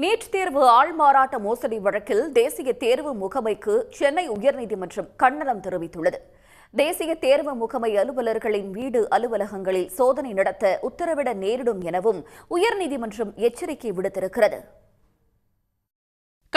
NEET தேர்வு ஆள்மாறாட்ட மோசடி வழக்கில் தேசிய தேர்வு முகமைக்கு சென்னை உயர்நீதிமன்றம் கண்டனம் தெரிவித்துள்ளது. தேசிய தேர்வு முகமை அலுவலர்களின் வீடு அலுவலகங்களில் சோதனை நடத்த உத்தரவிட நேரிடும் எனவும் உயர்நீதிமன்றம் எச்சரிக்கை விடுத்திருக்கிறது.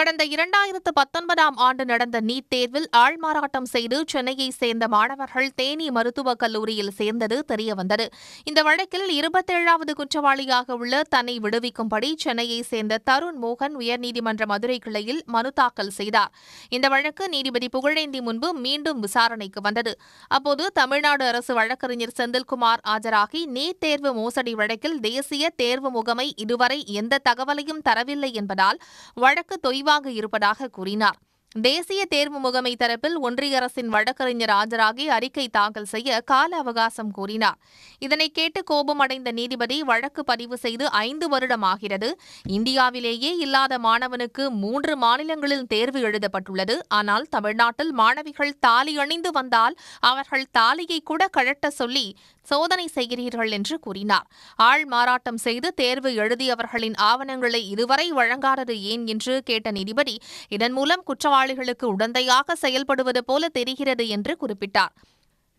கடந்த இரண்டாயிரத்து பத்தொன்பதாம் ஆண்டு நடந்த நீட் தேர்வில் ஆள்மாறாட்டம் செய்து சென்னையை சேர்ந்த மாணவர்கள் தேனி மருத்துவக் கல்லூரியில் சேர்ந்தது தெரியவந்தது. இந்த வழக்கில் இருபத்தேழாவது குற்றவாளியாக உள்ள தன்னை விடுவிக்கும்படி சென்னையை சேர்ந்த தருண் மோகன் உயர்நீதிமன்ற மதுரை கிளையில் மனு தாக்கல் செய்தார். இந்த வழக்கு நீதிபதி புகழேந்தி முன்பு மீண்டும் விசாரணைக்கு வந்தது. அப்போது தமிழ்நாடு அரசு வழக்கறிஞர் செந்தில்குமார் ஆஜராகி நீட் தேர்வு மோசடி வழக்கில் தேசிய தேர்வு முகமை இதுவரை எந்த தகவலையும் தரவில்லை என்பதால் வழக்கு தொய்வாக இருப்பதாக கூறினார். தேசிய தேர்வு முகமை தரப்பில் ஒன்றிய அரசின் வழக்கறிஞர் ஆஜராகி அறிக்கை தாக்கல் செய்ய கால அவகாசம் கோரினார். இதனை கேட்டு கோபமடைந்த நீதிபதி வழக்கு பதிவு செய்து ஐந்து வருடம் ஆகிறது. இந்தியாவிலேயே இல்லாத மாணவனுக்கு மூன்று மாநிலங்களில் தேர்வு எழுதப்பட்டுள்ளது. ஆனால் தமிழ்நாட்டில் மாணவிகள் தாலி அணிந்து வந்தால் அவர்கள் தாலியை கூட கழட்ட சொல்லி சோதனை செய்கிறீர்கள் என்று கூறினார். ஆள் மாறாட்டம் செய்து தேர்வு எழுதியவர்களின் ஆவணங்களை இதுவரை வழங்காதது ஏன் என்று கேட்ட நீதிபதி இதன் மூலம் குற்றவாளிகளுக்கு உடந்தையாக செயல்படுவது போல தெரிகிறது என்று குறிப்பிட்டார்.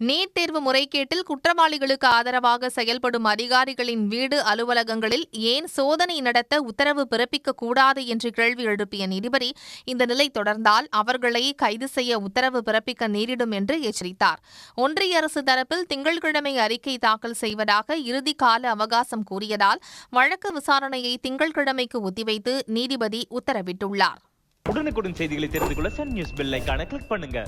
நீட் தேர்வு முறைகேட்டில் குற்றவாளிகளுக்கு ஆதரவாக செயல்படும் அதிகாரிகளின் வீடு அலுவலகங்களில் ஏன் சோதனை நடத்த உத்தரவு பிறப்பிக்க கூடாது என்று கேள்வி எழுப்பிய நீதிபதி இந்த நிலை தொடர்ந்தால் அவர்களை கைது செய்ய உத்தரவு பிறப்பிக்க நேரிடும் என்று எச்சரித்தார். ஒன்றிய அரசு தரப்பில் திங்கட்கிழமை அறிக்கை தாக்கல் செய்வதாக இறுதி கால அவகாசம் கூறியதால் வழக்கு விசாரணையை திங்கட்கிழமைக்கு ஒத்திவைத்து நீதிபதி உத்தரவிட்டுள்ளார். உடனுக்குடன் செய்திகளை தெரிந்து கொள்ள சன் நியூஸ் பெல் கிளிக் பண்ணுங்க.